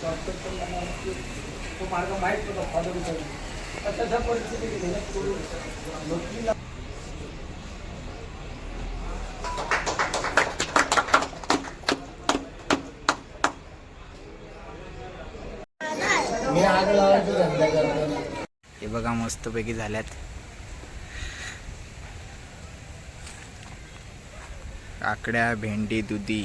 Shortcut पण तो मार्ग माहीत होता फॉलो करून तर तशा परिस्थितीत करून नोकरीला हे बघा मस्तपैकी झाल्यात. काकड्या भेंडी दुधी.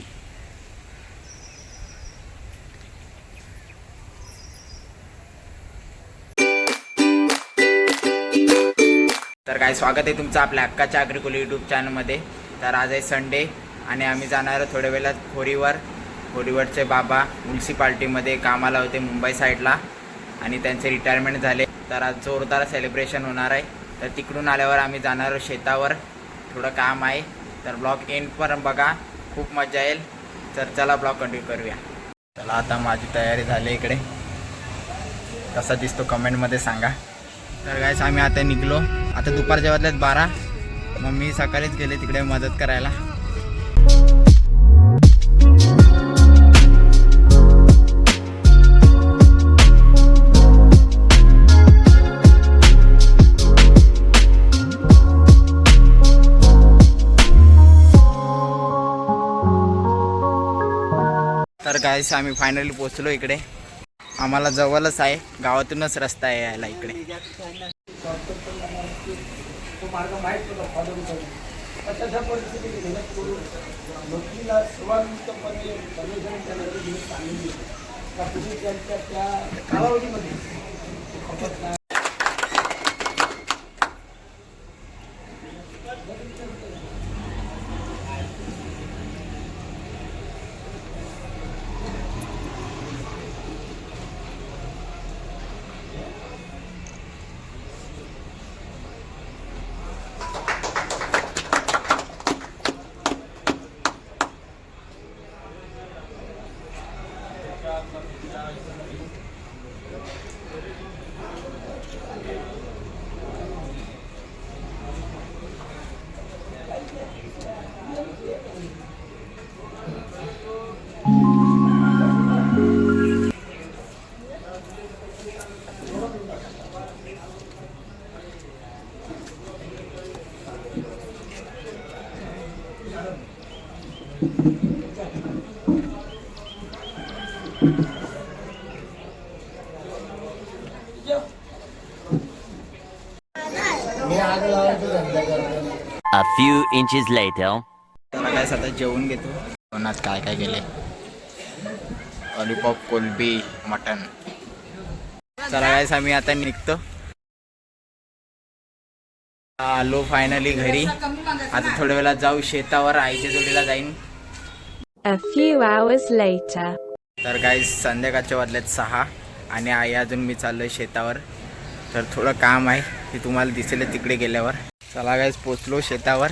काय स्वागत आहे तुमचं आपल्या हक्काच्या अग्रिकुल यूट्यूब चॅनलमध्ये तर आज आहे संडे आणि आम्ही जाणार आहोत थोड्या वेळात खोरीवर. खोरीवरचे बाबा म्युन्सिपाल्टीमध्ये कामाला होते मुंबई साईडला आणि त्यांचे रिटायरमेंट झाले. तर आज जोरदार सेलिब्रेशन होणार आहे. तर तिकडून आल्यावर आम्ही जाणार आहोत शेतावर. थोडं काम आहे. तर ब्लॉग एंड पण बघा. खूप मजा येईल. तर चला ब्लॉग कंटिन्यू करूया. चला आता माझी तयारी झाली इकडे. कसा दिसतो कमेंटमध्ये सांगा. तर गायस आम्ही आता निघलो. आता दुपारच्या वाजल्यात बारा. मग मी सकाळीच गेले तिकडे मदत करायला. तर गायस आम्ही फायनली पोचलो इकडे. आम्हाला जवळच आहे. गावातूनच रस्ता आहे यायला इकडे. Grazie. A few inches later. काय आता जेवून घेतो? जेवणात काय काय केले लॉलीपॉप कोलबी मटन चला काय आम्ही आता निघतो. आलो फायनली घरी. आता थोड्या वेळात जाऊ शेतावर आईच्या जोडीला जाईन. A few hours later. तर काय संध्याकाळच्या वाजल्यात सहा आणि आई अजून मी चाललोय शेतावर. तर थोडं काम आहे ते तुम्हाला दिसेल तिकडे गेल्यावर. चला गायस पोचलो शेतावर.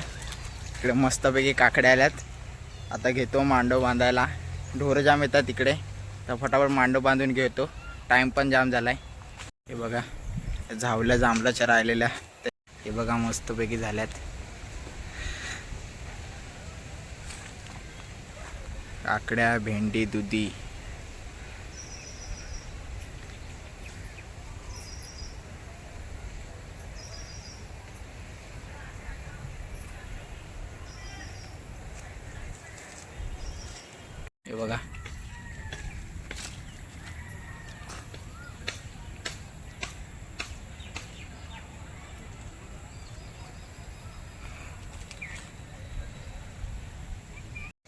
इकडे मस्तपैकी काकड्या आल्यात. आता घेतो मांडव बांधायला. ढोरं जाम येतात तिकडे तर फटाफट मांडव बांधून घेतो. टाईम पण जाम झाला आहे हे बघा झावल्या जांभलाच्या राहिलेल्या. हे बघा मस्तपैकी झाल्यात. काकड्या भेंडी दुधी. हे बघा.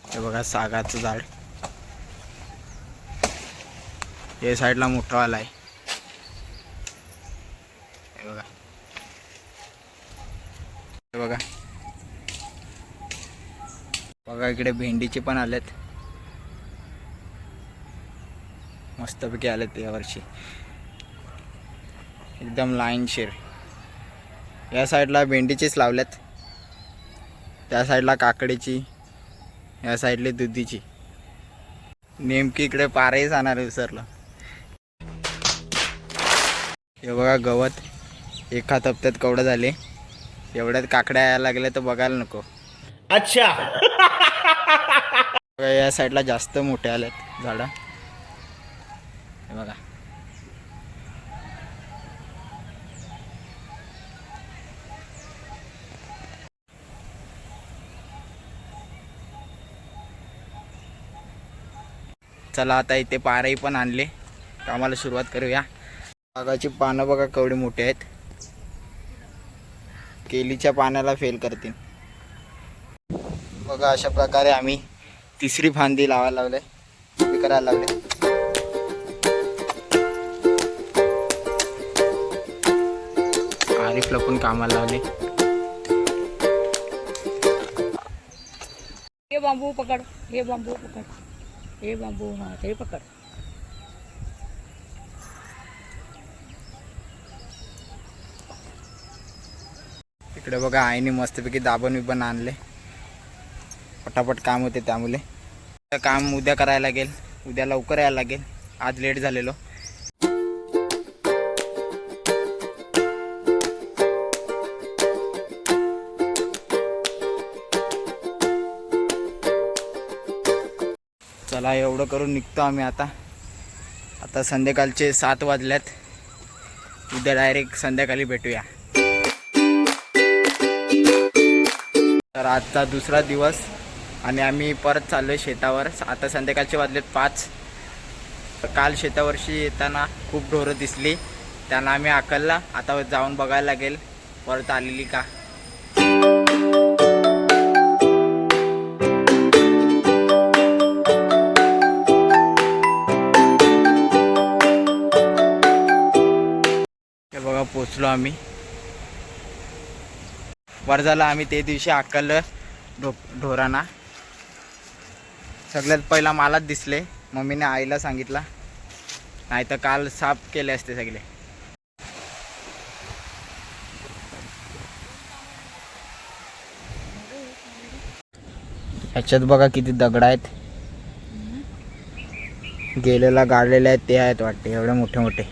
हे बघा सागाचं झाड. हे साईडला मोठा वाला आहे. हे बघा. हे बघा. बघा इकडे भेंडीचे पण आलेत. मस्तपैकी आलेत यावर्षी एकदम लाईनशीर या साईडला भेंडीचीच लावल्यात. त्या साईडला काकडीची. या साईडला दुधीची. नेमकी इकडे पारही जाणार विसरलं. हे बघा गवत. एका हप्त्यात कवडं झाले. एवढ्यात काकड्या यायला लागल्या तर बघायला नको. अच्छा. या साईडला जास्त मोठे आलेत झाडं. हे बघा. चला आता इथे पारही पण आणले. कामाला सुरुवात करूया. बागाची पानं बघा केवढी मोठी आहेत. केलीच्या पाण्याला फेल करतील. बघा अशा प्रकारे आम्ही तिसरी फांदी लावायला लावले. करायला लावले. आरिफला पण कामाला लावले. ये बांबू पकड़ ये बांबू पकड़ ये बांबू हाँ ते पकड़. इकडे बघा आईने मस्तपैकी दाबण बिबण आणले. पटापट काम होते त्यामुळे. काम उद्या करायला लागेल. उद्या लवकर यायला लागेल. आज लेट झालेलो. चला एवढं करून निघतो आम्ही आता. आता संध्याकाळचे सात वाजल्यात. उद्या डायरेक्ट संध्याकाळी भेटूया. तर आजचा दुसरा दिवस आणि आम्ही परत चाललो आहे शेतावर. आता संध्याकाळचे वाजलेत पाच. काल शेतावरशी येताना खूप ढोरं दिसली. त्यांना आम्ही आकलला आता जाऊन बघायला लागेल. परत आलेली का? पोचलो आम्ही. वर्जाला आम्ही ते दिवशी आकललं ढो ढोरांना. सगळ्यात पहिला मलाच दिसले. मम्मीने आईला सांगितला. नाही तर काल साफ केले असते सगळे. ह्याच्यात बघा किती दगड आहेत. गेलेला गाडलेले आहेत ते आहेत वाटते एवढे मोठे मोठे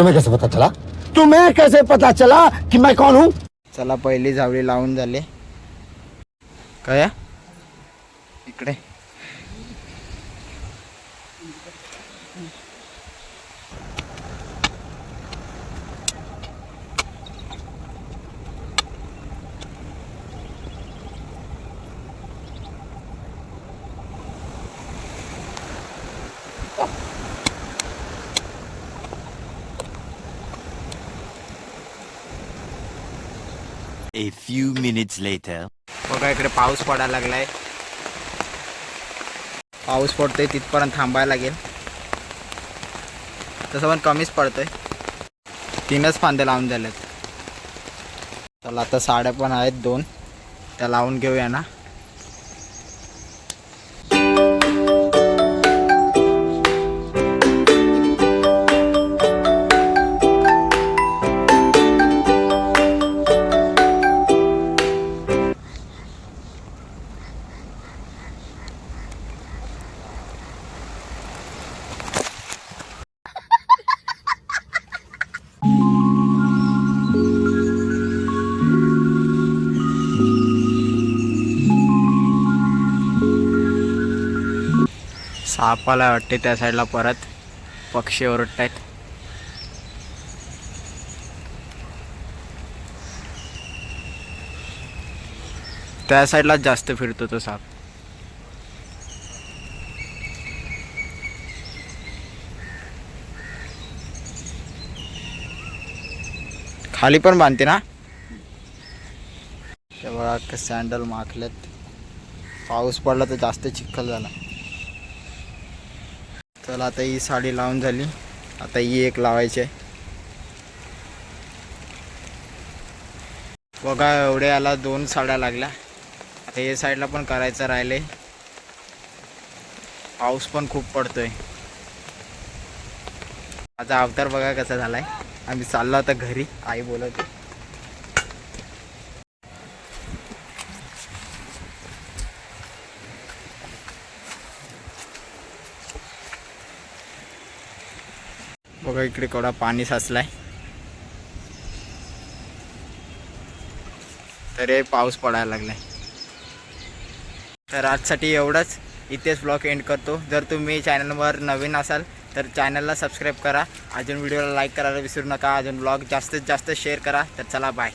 तुम्हें कैसे पता चला? तुम्हें कैसे पता चला कि मैं कौन हूँ? चला पहिली झावळी लावून झाले. काय इकडे. A few minutes later. बघा इकडे पाऊस पडायला लागलाय. पाऊस पडतोय तिथपर्यंत थांबायला लागेल. तसं पण कमीच पडतोय. तीनच फांदे लावून झालेत. चला आता साड्या पण आहेत दोन. त्या लावून घेऊया ना. सापाला वाटते त्या साईडला परत. पक्षी ओरडतायत. त्या साईडलाच जास्त फिरतो तो साप. खाली पण बांधते ना? बघा सँडल माखलेत. पाऊस पडला तर जास्त चिखल झाला. चला आता ही साडी लावून झाली. आता ही एक लावायची आहे. बघा एवढे याला दोन साड्या लागल्या. आता हे साईडला पण करायचं राहिले. पाऊस पण खूप पडतोय. माझा अवतार बघा कसा झालाय. आम्ही चाललो आता घरी. आई बोलवते. बघा इकडे केवढा पाणी साचलाय. तर हे पाऊस पडायला लागलाय. तर आजसाठी एवढंच. इथेच ब्लॉग एंड करतो. जर तुम्ही चॅनलवर नवीन असाल तर चॅनलला सबस्क्राईब करा. अजून व्हिडिओला लाईक करायला विसरू नका. अजून ब्लॉग जास्तीत जास्त शेअर करा. तर चला बाय.